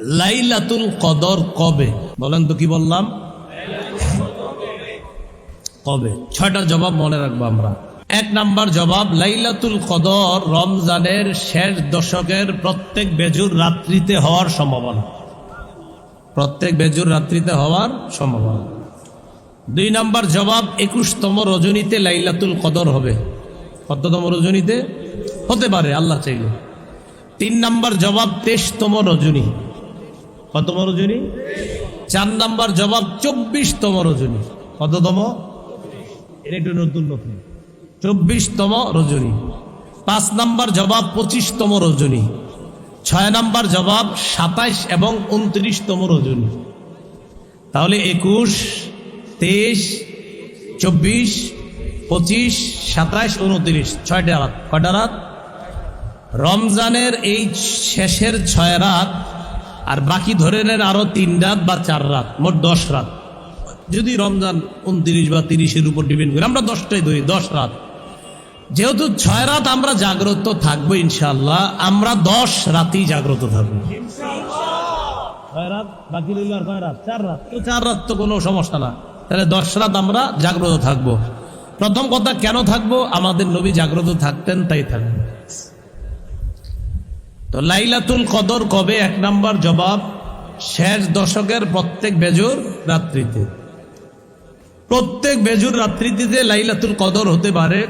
লাইলাতুল কদর কবে? বলেন তো কি বললাম? কবে? ছয়টা জবাব মনে রাখব আমরা। এক নাম্বার জবাব, লাইলাতুল কদর রমজানের শেষ দশকের প্রত্যেক বেজুর রাত্রিতে হওয়ার সম্ভাবনা। প্রত্যেক বেজুর রাত্রিতে হওয়ার সম্ভাবনা। দুই নাম্বার জবাব, একুশতম রজনীতে লাইলাতুল কদর হবে। কততম রজনীতে? হতে পারে, আল্লাহ চাইলে। তিন নাম্বার জবাব, তেইশতম রজনী। কতম রজনী চার নাম্বার জবাব চব্বিশতম রজনী। কততম? এটা একটু নতুন নতুন চব্বিশতম রজনী। পাঁচ নাম্বার জবাব পঁচিশতম রজনী। ছয় নাম্বার জবাব সাতাইশ এবং উনত্রিশতম রজনী। তাহলে একুশ, তেইশ, চব্বিশ, পঁচিশ, সাতাইশ, উনত্রিশ। ছয়টা রাত। কয়টা রাত? রমজানের এই শেষের ছয় রাত আর বাকি ধরে নেন আরও তিন রাত বা চার রাত মোট দশ রাত। যদি রমজান উনত্রিশ বা তিরিশের উপর ডিপেন্ড করি আমরা দশটাই ধরি দশ রাত। যেহেতু ছয় রাত আমরা জাগ্রত থাকব ইনশাল্লাহ আমরা দশ রাতেই জাগ্রত থাকব। ছয় রাত বাকি রইল আর কয় রাত? চার রাত। তো চার রাত তো কোনো সমস্যা না। তাহলে দশ রাত আমরা জাগ্রত থাকব। প্রথম কথা কেন থাকব? আমাদের নবী জাগ্রত থাকতেন তাই থাকব তো লাইলাতুল কদর কবে? এক নম্বর জবাব, শেষ দশকের প্রত্যেক বেজুর রাত্রিতে। প্রত্যেক বেজুর রাত্রিতে লাইলাতুল কদর হতে পারে।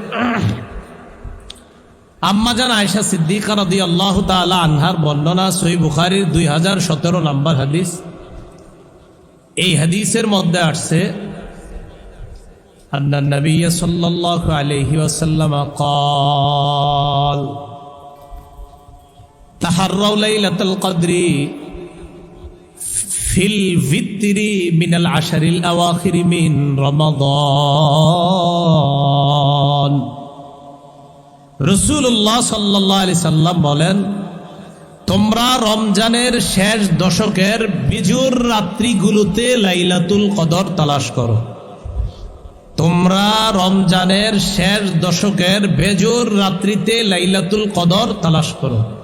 আম্মাজান আয়সা সিদ্দিকা রদি আল্লাহ তালা আনহার বর্ণনা সই বুখারির দুই হাজার সতেরো নম্বর হাদিস। এই হাদিসের মধ্যে আসছে, আন্না নবী সাল্লাহ আলহি ওয়াসাল্লাম কল লাইলাতুল আশারিল রসুল্লাহ বলেন, তোমরা রমজানের শেষ দশকের বিজুর রাত্রিগুলোতে লাইলাতুল কদর তালাশ করো। তোমরা রমজানের শেষ দশকের বেজুর রাত্রিতে লাইলাতুল কদর তালাশ করো।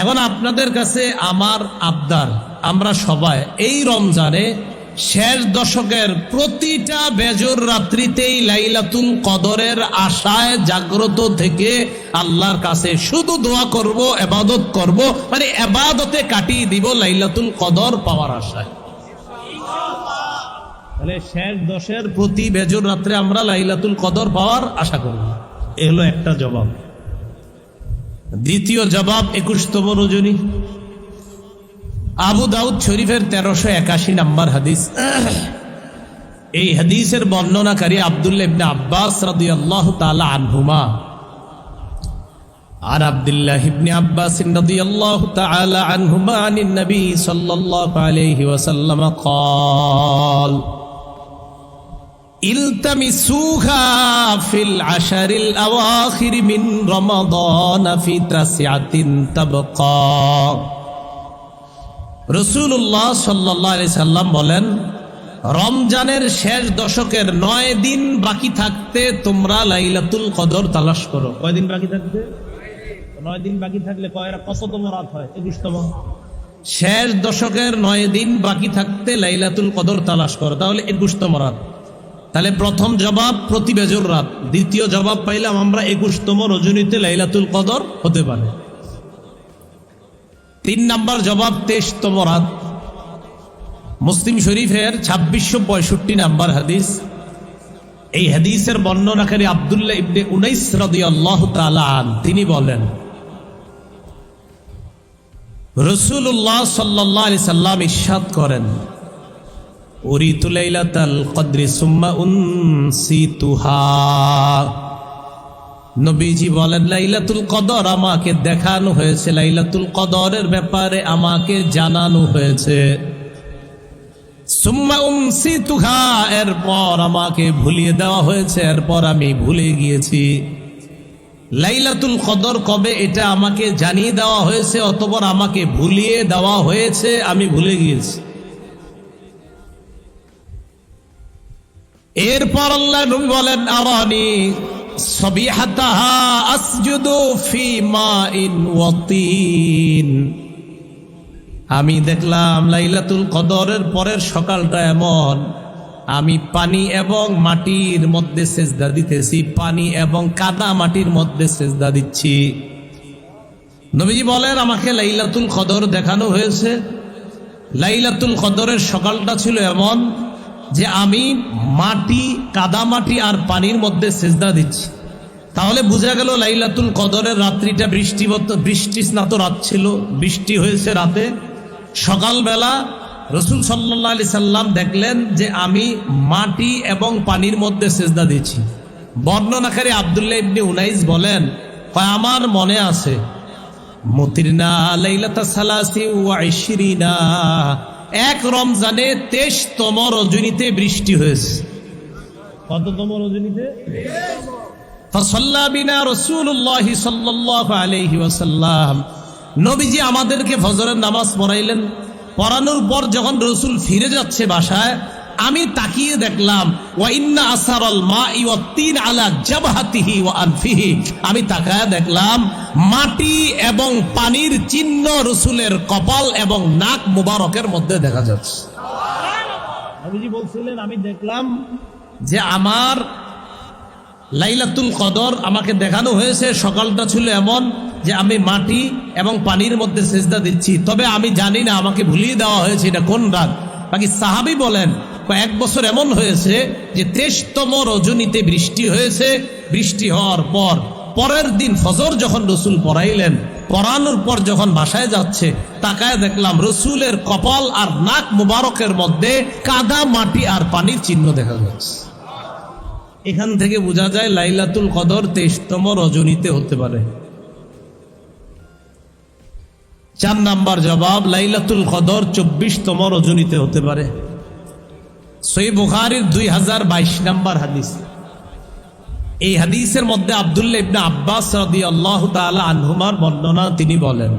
এখন আপনাদের কাছে আমার আবদার। আমরা সবাই এই রমজানে শেষ দশকের প্রতিটা বেজর রাত্রিতেই লাইলাতুল কদরের আশায় জাগ্রত থেকে আল্লাহর কাছে শুধু দোয়া করব, এবাদত করব মানে এবাদতে কাটিয়ে দিব লাইলাতুল কদর পাওয়ার আশায়। তাহলে শেষ দশের প্রতি বেজর রাত্রে আমরা লাইলাতুল কদর পাওয়ার আশা করব। এ হলো একটা জবাব। দ্বিতীয় জবাব একুশতম রজনী আবু দাউদ শরীফের তেরোশো একাশি নাম্বার হাদিস এই হাদিসের বর্ণনাকারী আবদুল্লাহ ইবনে আব্বাস রাদিয়াল্লাহু তাআলা আনহুমা আর আব্দুল্লাহ ইবনে আব্বাস রাদিয়াল্লাহু তাআলা আনহুমা আনিন নবী সাল্লাল্লাহু আলাইহি ওয়াসাল্লাম قال বলেন রমজানের শেষ দশকের নয় দিন বাকি থাকতে তোমরা লাইলাতুল কদর তালাশ করো। কয়দিন বাকি থাকতে? নয় দিন বাকি থাকলে কয়েক কততম রাত হয় একুশতম। শেষ দশকের নয় দিন বাকি থাকতে লাইলাতুল কদর তালাশ করো তাহলে একুশতম রাত। তাহলে প্রথম জবাব প্রতি বেজর রাত। দ্বিতীয় জবাব পাইলাম আমরা একুশতম রজনীতে লাইলাতুল কদর হতে পারে। তিন নাম্বার জবাব তেইশতম রাত। মুসলিম শরীফের ছাব্বিশশো পঁয়ষট্টি নাম্বার হাদিস। এই হাদিসের বর্ণনাকারী আবদুল্লাহ ইবনে উনাইস রদি আল্লাহ আন, তিনি বলেন রসুল্লাহ সাল্লাহ সাল্লাম ইস্বাদ করেন উরিতু লাইলাতাল কদরি সুম্মা উনসিতুহা নবীজি বলেন, লাইলাতুল কদর আমাকে দেখানো হয়েছে। লাইলাতুল কদরের ব্যাপারে আমাকে জানানো হয়েছে। সুম্মা উনসিতুহা, এরপর আমাকে ভুলিয়ে দেওয়া হয়েছে। এরপর আমি ভুলে গিয়েছি। লাইলাতুল কদর কবে এটা আমাকে জানিয়ে দেওয়া হয়েছে? অতপর আমাকে ভুলিয়ে দেওয়া হয়েছে। আমি ভুলে গিয়েছি। এরপর বলেন, আরানি ফি আমি দেখলাম লাইলাতুল কদরের পরের সকালটা এমন। আমি পানি এবং মাটির মধ্যে সেজদা দিতেছি, পানি এবং কাদা মাটির মধ্যে সেজদা দিচ্ছি। নবীজি বলেন, আমাকে লাইলাতুল কদর দেখানো হয়েছে। লাইলাতুল কদরের সকালটা ছিল এমন যে আমি মাটি কাদা মাটি আর পানির মধ্যে সেজদা দিচ্ছি। তাহলে বোঝা গেল লাইলাতুল কদরের রাত্রিটা বৃষ্টিবত বৃষ্টি স্নাত রাত ছিল বৃষ্টি হয়েছে রাতে। সকালবেলা রসুল সাল্লাহ আলি সাল্লাম দেখলেন যে আমি মাটি এবং পানির মধ্যে সেজদা দিচ্ছি বর্ণনাকারী আবদুল্লাহ ইবনে উনাইস বলেন "কয়, আমার মনে আছে মতিরনা লাইলাতা সালাসি ওয়া এক রমজানে তেইশতম রজনীতে বৃষ্টি হয়েছে। কততম রজনীতে? ফসল্লা বিনা রসুল্লাহ সাল্লাহ আলহি ওয়াসাল্লাম। নবীজি আমাদেরকে ফজরের নামাজ পড়াইলেন। পড়ানোর পর যখন রসুল ফিরে যাচ্ছে বাসায় আমি তাকিয়ে দেখলাম ওয়াইন্না আসারল মা আলা জাবহাতিহি ওয়া আনফিহি। আমি তাকায় দেখলাম মাটি এবং পানির চিহ্ন রসুলের কপাল এবং নাক মুবারকের মধ্যে দেখা যাচ্ছে। নবীজি বলছিলেন আমি দেখলাম যে আমার লাইলাতুল কদর আমাকে দেখানো হয়েছে সকালটা ছিল এমন যে আমি মাটি এবং পানির মধ্যে সেজদা দিচ্ছি। তবে আমি জানি না আমাকে ভুলিয়ে দেওয়া হয়েছে এটা কোন রাত? বাকি সাহাবি বলেন কয়েক বছর এমন হয়েছে যে তেইশতম রজনীতে বৃষ্টি হয়েছে। বৃষ্টি হওয়ার পর, পরের দিন ফজর যখন রসুল পড়াইলেন, পড়ানোর পর যখন বাসায় যাচ্ছে, তাকায় দেখলাম রসুলের কপাল আর নাক মুবারকের মধ্যে কাদা, মাটি আর পানির চিহ্ন দেখা যাচ্ছে। এখান থেকে বোঝা যায় লাইলাতুল কদর তেইশতম রজনীতে হতে পারে। চার নাম্বার জবাব, লাইলাতুল কদর চব্বিশতম রজনীতে হতে পারে। সই বুখারির দুই হাজার বাইশ নাম্বার হাদিস। এই হাদিসের মধ্যে আবদুল্লাহ ইবনে আব্বাস রাদি আল্লাহ তাআলা আনহুমার বর্ণনা তিনি বলেন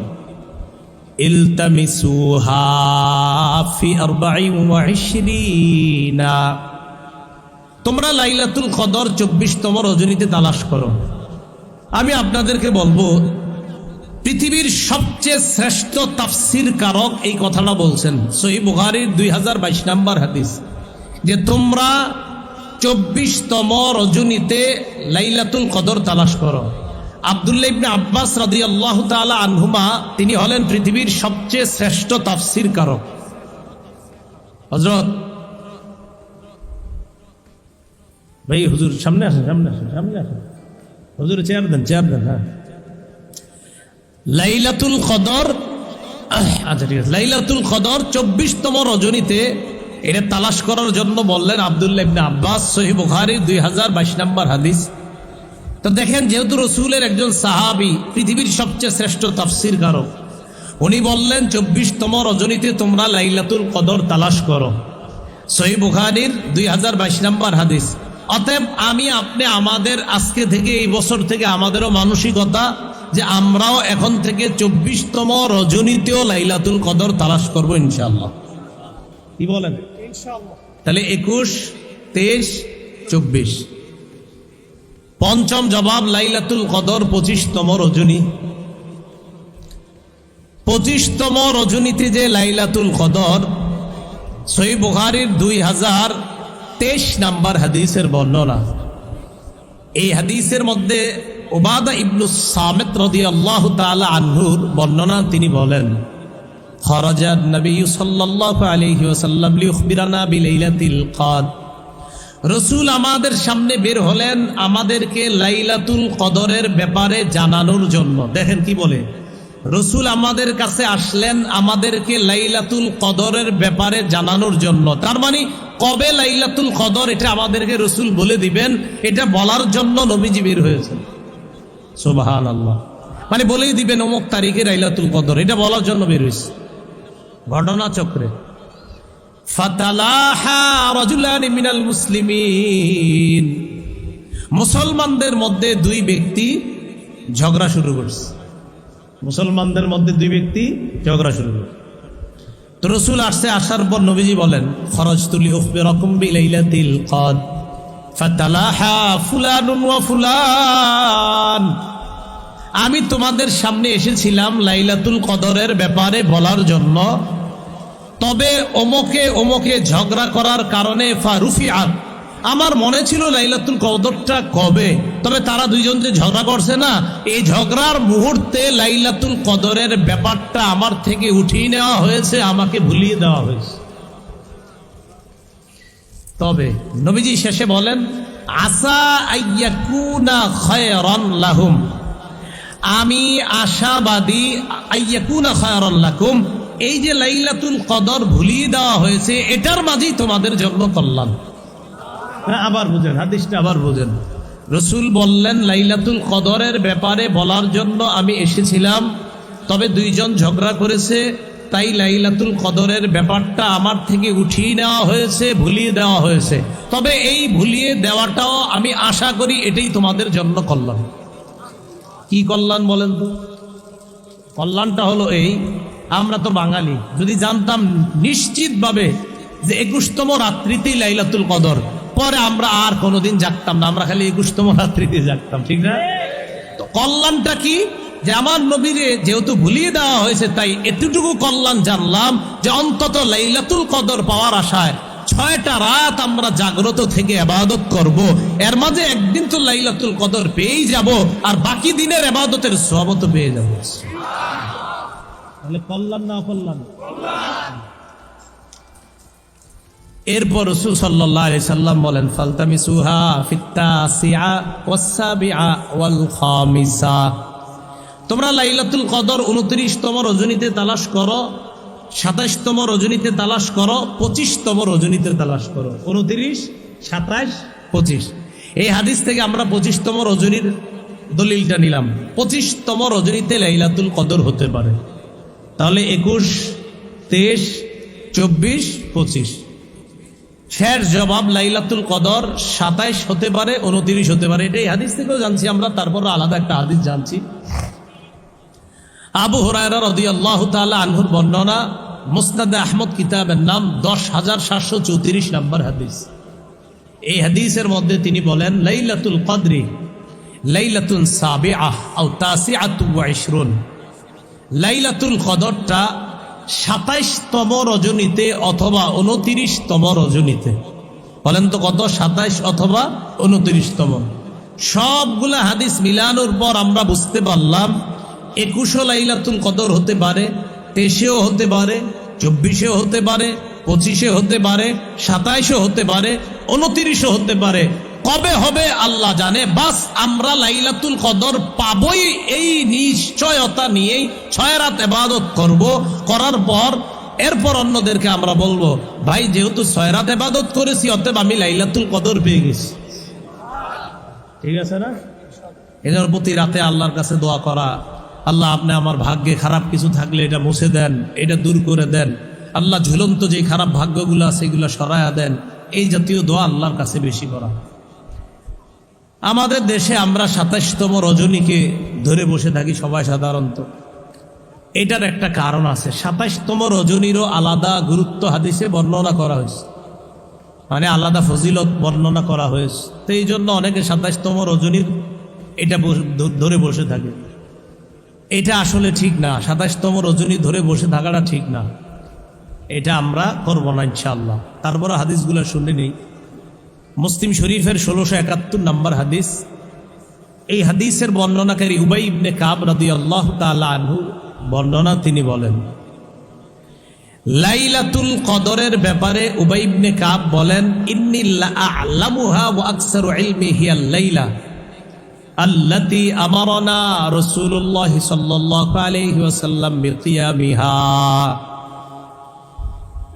তোমরা লাইলাতুল কদর চব্বিশতম রজনীতে তালাশ করো। আমি আপনাদেরকে বলব, পৃথিবীর সবচেয়ে শ্রেষ্ঠ তাফসির কারক এই কথাটা বলছেন, সহি বুখারির দুই হাজার বাইশ নাম্বার হাদিস। যে তোমরা চব্বিশতম রজনীতে লাইলাতুল কদর তালাশ করো। আবদুল্লাহ ইবনে আব্বাস রাদি আল্লাহ তালা আনহুমা, তিনি হলেন পৃথিবীর সবচেয়ে শ্রেষ্ঠ তাফসির কারক। হজরত ভাই, হুজুর, সামনে আসেন সামনে আসেন সামনে আসেন। হুজুর চেয়ার দেন চেয়ার দেন হ্যাঁ। লাইলাতুল কদর আচ্ছা ঠিক আছে। লাইলাতুল কদর চব্বিশতম রজনীতে এটা তালাশ করার জন্য বললেন আবদুল্লাহ ইবনে আব্বাস সহি বুখারি, দুই হাজার বাইশ নম্বর হাদিস। তো দেখেন, যেহেতু রসুলের একজন সাহাবি পৃথিবীর সবচেয়ে শ্রেষ্ঠ তাফসির কারক উনি বললেন, চব্বিশতম রজনীতে তোমরা লাইলাতুল কদর তালাশ করো। সহি বুখারির দুই হাজার বাইশ নম্বর হাদিস। অতএব আমি, আপনি আমাদের আজকে থেকে, এই বছর থেকে আমাদেরও মানসিকতা যে আমরাও এখন থেকে চব্বিশতম রজনীতেও লাইলাতুল কদর তালাশ করব ইনশাল্লাহ কি বলেন? তাহলে একুশ, তেইশ, চব্বিশ। পঞ্চম জবাব, লাইলাতুল কদর, পঁচিশতম রজনী। পঁচিশতম রজনীতে যে লাইলাতুল কদর সই বুখারির দুই হাজার তেইশ নাম্বার হাদিসের বর্ণনা। এই হাদিসের মধ্যে ওবাদা ইবনু সামেত রদি আল্লাহ তালা আনহুর বর্ণনা তিনি বলেন খরজাত নবী সাল্লাল্লাহু আলাইহি ওয়াসাল্লাম লিউখবিরানা বিলাইলাতিল কদ রসুল আমাদের সামনে বের হলেন আমাদেরকে লাইলাতুল কদরের ব্যাপারে জানানোর জন্য। দেখেন কি বলে। রসুল আমাদের কাছে আসলেন আমাদেরকে লাইলাতুল কদরের ব্যাপারে জানানোর জন্য। তার মানে কবে লাইলাতুল কদর এটা আমাদেরকে রসুল বলে দিবেন, এটা বলার জন্য নবীজি বের হয়েছেন। সোবাহান আল্লাহ মানে বলেই দিবেন অমুক তারিখে লাইলাতুল কদর, এটা বলার জন্য বের হয়েছে। ঘটনা চক্রে ফাতালাহা রাজুলানি মিনাল মুসলিমিন। মুসলমানদের মধ্যে দুই ব্যক্তি ঝগড়া শুরু করছে। মুসলমানদের মধ্যে দুই ব্যক্তি ঝগড়া শুরু করছে। তো রসুল আসছে আসার পর নবীজি বলেন খরচ তুলি উখবে রকম বিলাইলাতিল কদ ফাতালাহা ফুলানুন ওয়া ফুলান। আমি তোমাদের সামনে এসেছিলাম লাইলাতুল কদরের ব্যাপারে বলার জন্য। তবে ওমকে ওমকে ঝগড়া করার কারণে ফারুফিয়াত আমার মনে ছিল লাইলাতুল কদরটা কবে? তবে তারা দুইজন যে ঝগড়া করছে না, এই ঝগড়ার মুহূর্তে লাইলাতুল কদরের ব্যাপারটা আমার থেকে উঠিয়ে নেওয়া হয়েছে, আমাকে ভুলিয়ে দেওয়া হয়েছে। তবে নবীজি শেষে বলেন আসা আইয়াকুনা খয়রন লাহুম। আমি আশাবাদী আইয়াকুনা এই যে লাইলাতুল কদর ভুলিয়ে দেওয়া হয়েছে এটার মাঝেই তোমাদের জন্য কল্যাণ। হ্যাঁ, আবার বুঝেন হাদিসটা আবার বুঝেন। রসুল বললেন লাইলাতুল কদরের ব্যাপারে বলার জন্য আমি এসেছিলাম তবে দুইজন ঝগড়া করেছে তাই লাইলাতুল কদরের ব্যাপারটা আমার থেকে উঠিয়ে নেওয়া হয়েছে ভুলিয়ে দেওয়া হয়েছে। তবে এই ভুলিয়ে দেওয়াটাও আমি আশা করি এটাই তোমাদের জন্য কল্যাণ। কি কল্যাণ বলেন তো? কল্যাণটা হলো এই, আমরা তো বাঙালি। যদি জানতাম নিশ্চিতভাবে যে একুশতম রাত্রিতেই লাইলাতুল কদর, পরে আমরা আর কোনোদিন জাগতাম না, আমরা খালি একুশতম রাত্রিতে জাগতাম, ঠিক না? তো কল্যাণটা কি? যে আমার নবীরে যেহেতু ভুলিয়ে দেওয়া হয়েছে, তাই এতটুকু কল্যাণ জানলাম যে অন্তত লাইলাতুল কদর পাওয়ার আশায় ছয়টা রাত আমরা জাগ্রত থেকে আবাদত করব। এর মাঝে একদিন তো লাইলাতুল কদর পেয়েই যাব, আর বাকি দিনের আবাদতের সবত পেয়ে যাব। তাহলে কল্যাণ না অকল্যাণ এরপর রসুল সাল্লাম বলেন তোমরা লাইলাতুল কদর উনত্রিশতম রজনীতে তালাশ করো সাতাশতম রজনীতে তালাশ করো, পঁচিশতম রজনীতে তালাশ করো। উনত্রিশ, সাতাশ, পঁচিশ। এই হাদিস থেকে আমরা পঁচিশতম রজনীর দলিলটা নিলাম। পঁচিশতম রজনীতে লাইলাতুল কদর হতে পারে। তাহলে একুশ, তেইশ, চব্বিশ, পঁচিশ। শের জবাব, লাইলাতুল কদর সাতাইশ হতে পারে, উনত্রিশ হতে পারে। এটাই হাদিস থেকেও জানছি আমরা তারপর আলাদা একটা হাদিস জানছি। আবু হরায়রা রদি আল্লাহ তালা আনহুর বর্ণনা মুস্তাদে আহমদ কিতাবের নাম দশ হাজার সাতশো চৌত্রিশ নম্বর হাদিস। এই হাদিসের মধ্যে তিনি বলেন, লাইলাতুল কদরি লাইলাতুল সাবে আহ তাসি আতুন লাইলাতুল কদরটা সাতাইশতম রজনীতে অথবা উনতিরিশতম রজনীতে। বলেন তো কত? সাতাইশ অথবা উনতিরিশতম। সবগুলা হাদিস মিলানোর পর আমরা বুঝতে পারলাম, একুশও লাইলাতুল কদর হতে পারে তেইশেও হতে পারে, চব্বিশেও হতে পারে পঁচিশে হতে পারে, সাতাইশও হতে পারে, উনতিরিশও হতে পারে। কবে হবে আল্লাহ জানে। বাস আমরা লাইলাতুল কদর পাবই এই নিশ্চয়তা নিয়েই ছয় রাত এবাদত করব। করার পর এরপর অন্যদেরকে আমরা বলব, ভাই, যেহেতু ছয় রাত এবাদত করেছি, অতএব আমি লাইলাতুল কদর পেয়ে গেছি। ঠিক আছে না? এদের প্রতি রাতে আল্লাহর কাছে দোয়া করা আল্লাহ, আপনি আমার ভাগ্যে খারাপ কিছু থাকলে এটা মুছে দেন, এটা দূর করে দেন। আল্লাহ ঝুলন্ত যে খারাপ ভাগ্যগুলো আছে, এগুলো সরায়া দেন। এই জাতীয় দোয়া আল্লাহর কাছে বেশি করা। আমাদের দেশে আমরা সাতাশতম রজনীকে ধরে বসে থাকি সবাই সাধারণত। এটার একটা কারণ আছে। সাতাশতম রজনীরও আলাদা গুরুত্ব হাদিসে বর্ণনা করা হয়েছে। মানে আলাদা ফজিলত বর্ণনা করা হয়েছে। তো এই জন্য অনেকে সাতাশতম রজনীর এটা ধরে বসে থাকে। এটা আসলে ঠিক না। সাতাশতম রজনী ধরে বসে থাকাটা ঠিক না। এটা আমরা করব না ইনশাল্লাহ তারপরে হাদিসগুলো শুনে নিই। মুসলিম শরীফের ষোলোশো একাত্তর নম্বর হাদিস। এই হাদিসের বর্ণনাকারী উবাই ইবনে কাব রাদি আল্লাহ আনহু বর্ণনা তিনি বলেন। লাইলাতুল কদরের ব্যাপারে উবাই ইবনে কাব বলেন ইন্নিল্লা আ'লামুহা ওয়া আকসারু ইলমি হিয়া লাইলা। আল্লাতি আমারনা রাসূলুল্লাহ সাল্লাল্লাহু আলাইহি ওয়াসাল্লাম বিকিয়ামিহা।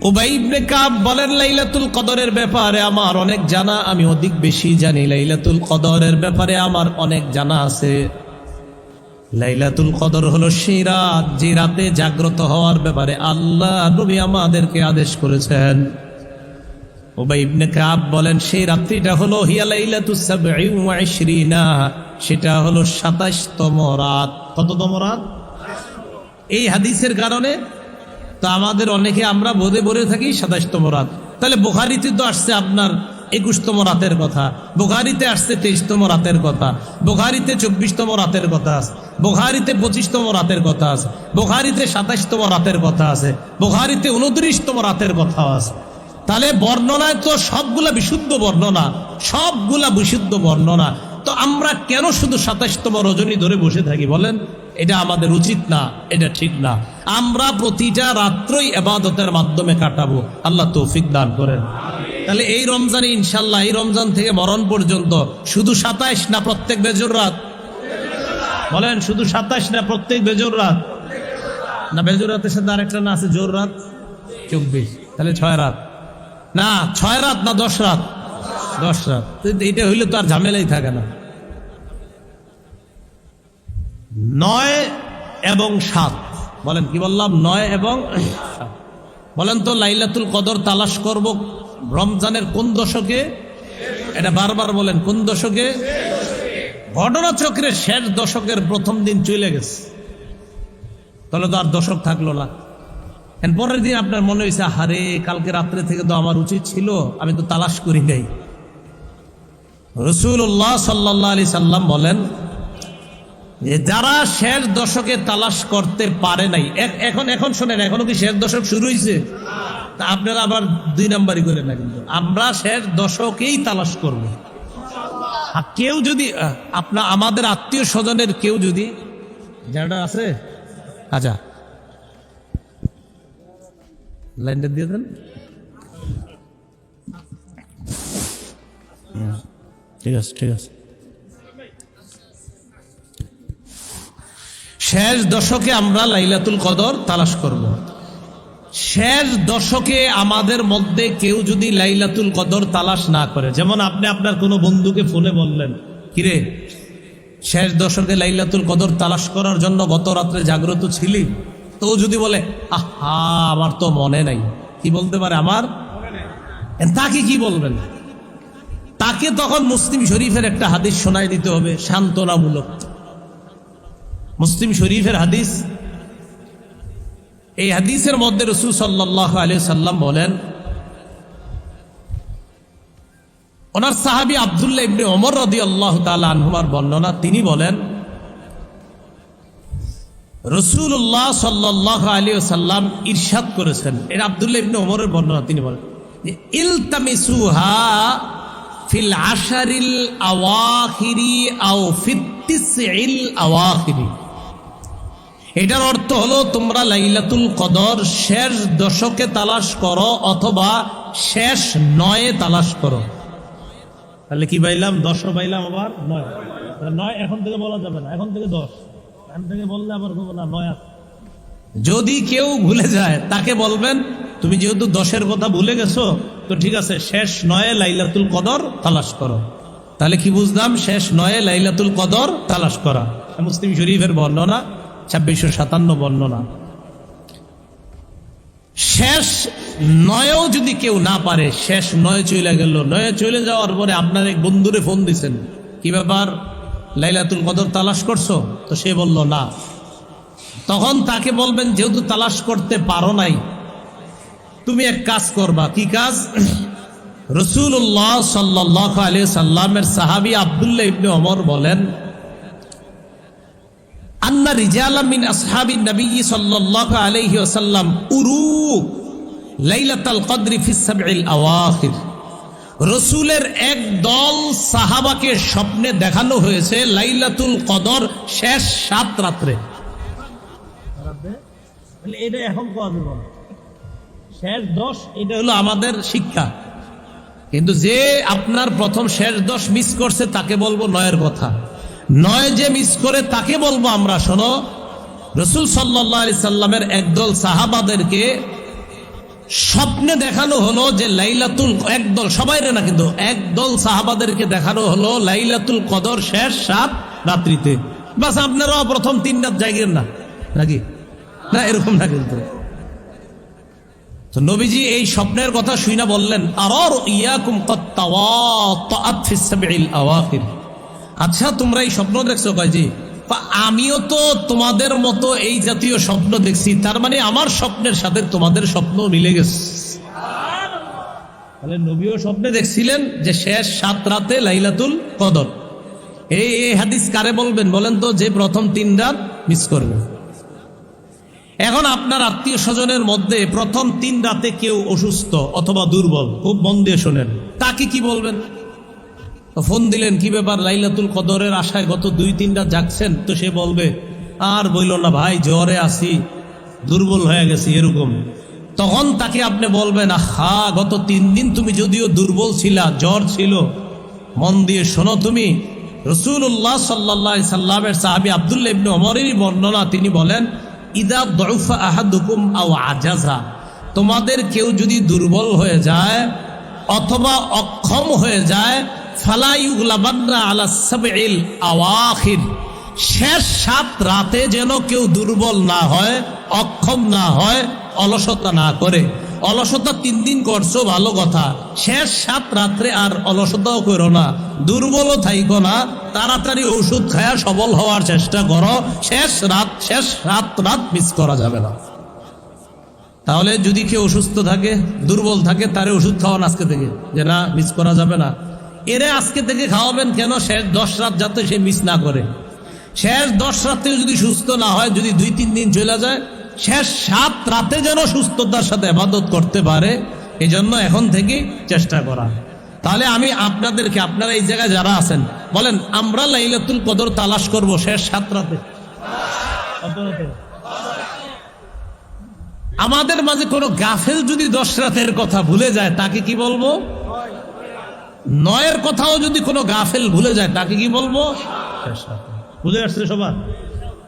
উবাই ইবনে কাব বলেন, লাইলাতুল কদরের ব্যাপারে আমার অনেক জানা, আমি অধিক বেশি জানি। লাইলাতুল কদরের ব্যাপারে আমার অনেক জানা আছে। লাইলাতুল কদর হলো সেই রাত যে রাতে জাগ্রত হওয়ার ব্যাপারে আল্লাহ নবী আমাদেরকে আদেশ করেছেন। উবাই ইবনে কাব বলেন, সেই রাত্রিটা হলো, হিয়া লাইলাতুস সাবঈ ওয়া ইশরিনা। সেটা হলো 27তম রাত। কততম রাত? এই হাদিসের কারণে তো আমাদের অনেকে আমরা বোধে বলে থাকি সাতাশতম রাত। তাহলে বোখারিতে তো আসছে আপনার একুশতম রাতের কথা, বোখারিতে আসছে তেইশতম রাতের কথা, বোখারিতে চব্বিশতম রাতের কথা আছে, বোখারিতে পঁচিশতম রাতের কথা আছে, বোখারিতে সাতাশতম রাতের কথা আছে, বোখারিতে উনত্রিশতম রাতের কথা আছে। তাহলে বর্ণনায় তো সবগুলা বিশুদ্ধ বর্ণনা, সবগুলা বিশুদ্ধ বর্ণনা। তো আমরা কেন শুধু সাতাশতম রজনী ধরে বসে থাকি বলেন? এটা আমাদের উচিত না, এটা ঠিক না। আমরা প্রতিটা রাত্রই এবাদতের মাধ্যমে কাটাবো। আল্লাহ তৌফিক দান করেন। তাহলে এই রমজানে ইনশাল্লাহ, এই রমজান থেকে মরণ পর্যন্ত শুধু সাতাইশ না প্রত্যেক বেজর রাত? বলেন, শুধু সাতাইশ না প্রত্যেক বেজর রাত? না, বেজর রাতের সাথে আরেকটা না আছে? জোর রাত? চব্বিশ। তাহলে ছয় রাত। না, ছয় রাত না দশ রাত? দশ রাত এটা হইলে তো আর ঝামেলাই থাকে না। নয় এবং সাত। বলেন কি বললাম? নয় এবং সাত। বলেন তো লাইলাতুল কদর তালাশ করব রমজানের কোন দশকে? এটা বারবার বলেন কোন দশকে? ঘটনা চক্রের শেষ দশকের প্রথম দিন চলে গেছে। তাহলে তো আর দশক থাকল না। পরের দিন আপনার মনে হয়েছে হারে কালকে রাত্রে থেকে তো আমার উচিত ছিল আমি তো তালাশ করি নাই। রসুল্লাহ সাল্লাহ আলি সাল্লাম বলেন, যে যারা শেষ দশকে তালাশ করতে পারে নাই এখন এখন শোনেন, এখনও কি শেষ দশক শুরু হয়েছে তা আপনারা আবার দুই নাম্বারই করে না কিন্তু, আমরা শেষ দশকেই তালাশ করব। কেউ যদি আপনার আমাদের আত্মীয় স্বজনের কেউ যদি যারা আছে? আচ্ছা। লাইনটা দিয়ে দেন। ঠিক আছে ঠিক আছে। শেষ দশকে আমরা লাইলাতুল কদর তালাশ করব। শেষ দশকে আমাদের মধ্যে কেউ যদি লাইলাতুল কদর তালাশ না করে যেমন আপনি আপনার কোনো বন্ধুকে ফোনে বললেন কিরে শেষ দশকে লাইলাতুল কদর তালাশ করার জন্য গত রাত্রে জাগ্রত ছিলি? তো যদি বলে আহা আমার তো মনে নাই। কি বলতে পারে আমার? তাকে কি বলবেন? তাকে তখন মুসলিম শরীফের একটা হাদিস শোনায় দিতে হবে, সান্ত্বনামূলক। মুসলিম শরীফের হাদিস, এই হাদিসের মধ্যে রসুল সাল্লাহ আলিয়া সাল্লাম বলেন, ওনার সাহাবি আবদুল্লাহ ইবনে ওমর রদি আল্লাহ আনহুমার বর্ণনা, তিনি বলেন রসুল্লাহ সাল্লাহ আলী সাল্লাম ইরশাদ করেছেন। এটা আবদুল্লাহ ইবনে ওমরের বর্ণনা, তিনি বলেন ইলতামিসুহা ফিল আশারিল আওয়াখিরি আও ফিত্তিসিল আওয়াখিরি। এটার অর্থ হলো তোমরা লাইলাতুল কদর শেষ দশকে তালাশ করো অথবা শেষ নয়ে তালাশ করো। তাহলে কি পাইলাম দশ পাইলাম আবার? নয়। নয় এখন থেকে বলা যাবে না। এখন থেকে দশ। এখন থেকে বললে আবার নয় যদি কেউ ভুলে যায়, তাকে বলবেন তুমি যেহেতু দশের কথা ভুলে গেছো, তো ঠিক আছে, শেষ নয়ে লাইলাতুল কদর তালাশ করো। তাহলে কি বুঝলাম? শেষ নয়ে লাইলাতুল কদর তালাশ করা। মুসলিম শরীফের বর্ণনা, ছাব্বিশশো সাতান্ন বর্ণনা। শেষ নয়েও যদি কেউ না পারে, শেষ নয় চলে গেল। নয়ে চলে যাওয়ার পরে আপনার এক বন্ধুরে ফোন দিছেন, কি ব্যাপার? লাইলাতুল কদর তালাশ করছ? তো সে বলল, না। তখন তাকে বলবেন, যেহেতু তালাশ করতে পারো নাই তুমি এক কাজ করবা। কি কাজ? রসুল্লাহ সাল্লাহ সাল্লামের সাহাবি আবদুল্লাহ ইবনে অমর বলেন, আন্না আসহাবি নবী উরু লাইলাতাল রসুলের এক দল সাহাবাকে স্বপ্নে দেখানো হয়েছে লাইলাতুল কদর শেষ সাত রাত্রে। এটা এখন শেষ দশ, এটা হলো আমাদের শিক্ষা। কিন্তু যে আপনার প্রথম শেষ দশ মিস করছে, তাকে বলব নয়ের কথা। নয় যে মিস করে, তাকে বলব আমরা, শোনো। রসুল সাল্লাহ আলি সাল্লামের একদল সাহাবাদেরকে স্বপ্নে দেখানো হলো যে লাইলাতুল একদল, সবাই না কিন্তু, একদল সাহাবাদেরকে দেখানো হলো লাইলাতুল কদর শেষ সাত রাত্রিতে। বাস আপনারাও প্রথম তিন রাত জায়গেন না। নাকি? না, এরকম না কিন্তু। তো নবীজি এই স্বপ্নের কথা শুই না বললেন আর ইয়াকুম আচ্ছা তোমরা এই স্বপ্ন দেখছ কাজী আমিও তো তোমাদের মতো এই জাতীয় স্বপ্ন দেখছি, তার মানে আমার স্বপ্নের সাথে তোমাদের স্বপ্ন মিলে গেছে। তাহলে নবীও স্বপ্নে দেখছিলেন যে শেষ সাত রাতে লাইলাতুল কদর। এই এই হাদিস কারে বলবেন? বলেন তো যে প্রথম তিন রাত মিস করবে। এখন আপনার আত্মীয় স্বজনের মধ্যে প্রথম তিন রাতে কেউ অসুস্থ অথবা দুর্বল, খুব মন দিয়ে শোনেন। তাকে কি বলবেন? ফোন দিলেন, কি ব্যাপার? লাইলাতুল কদরের আশায় গত দুই, তিন রাত জাগছেন? তো সে বলবে, আর বইল না ভাই, জ্বরে আসি দুর্বল হয়ে গেছি, এরকম। তখন তাকে আপনি বলবেন হা গত তিন দিন তুমি যদিও দুর্বল ছিলা, জ্বর ছিল, মন দিয়ে শোনো তুমি। রসুল্লাহ সাল্লাহ সাল্লামের সাহাবি আবদুল্লাহ ইবনে অমরেরই বর্ণনা, তিনি বলেন ইদা দরফা আহাদুকুম আও আজাজা। তোমাদের কেউ যদি দুর্বল হয়ে যায় অথবা অক্ষম হয়ে যায় ফালাইউলাবান্না আলা সাবিল আওয়াখির। শেষ সাত রাতে যেন কেউ দুর্বল না হয়, অক্ষম না হয়, অলসতা না করে। অলসতা তিন দিন করছ, ভালো কথা। শেষ সাত রাত্রে আর অলসতাও করো না, দুর্বলও থাইকো না, তাড়াতাড়ি ওষুধ খায়া সবল হওয়ার চেষ্টা করো, শেষ রাত শেষ রাত রাত মিস করা যাবে না। তাহলে যদি কেউ অসুস্থ থাকে, দুর্বল থাকে, তারে ওষুধ খাওয়ান আজকে থেকে, যে না মিস করা যাবে না। এরে আজকে থেকে খাওয়াবেন কেন? শেষ দশ রাত যাতে সে মিস না করে। শেষ দশ রাতে যদি সুস্থ না হয়, যদি দুই, তিন দিন চলে যায় শেষ সাত রাতে যেন সুস্থতার সাথে আবাদত করতে পারে এই জন্য এখন থেকে চেষ্টা করা। তাহলে আমি আপনাদেরকে, আপনারা এই জায়গায় যারা আছেন, বলেন, আমরা লাইলাতুল কদর তালাশ করব শেষ সাত রাতে। আমাদের মাঝে কোনো গাফেল যদি দশ রাতের কথা ভুলে যায়, তাকে কি বলব? নয়ের কথাও যদি কোনো গাফেল ভুলে যায়, তাকে কি বলব। বুঝে আসছে সবার?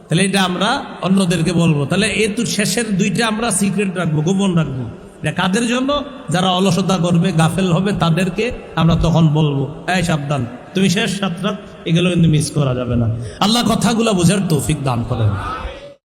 তাহলে এটা আমরা অন্যদেরকে বলব। তাহলে এ তো শেষের দুইটা আমরা সিক্রেট রাখব, গোপন রাখব। এটা কাদের জন্য? যারা অলসতা করবে, গাফেল হবে, তাদেরকে আমরা তখন বলব। হ্যাঁ সাবধান। তুমি শেষ সাত রাত এগুলো কিন্তু মিস করা যাবে না। আল্লাহ কথাগুলো বোঝার তৌফিক দান করেন।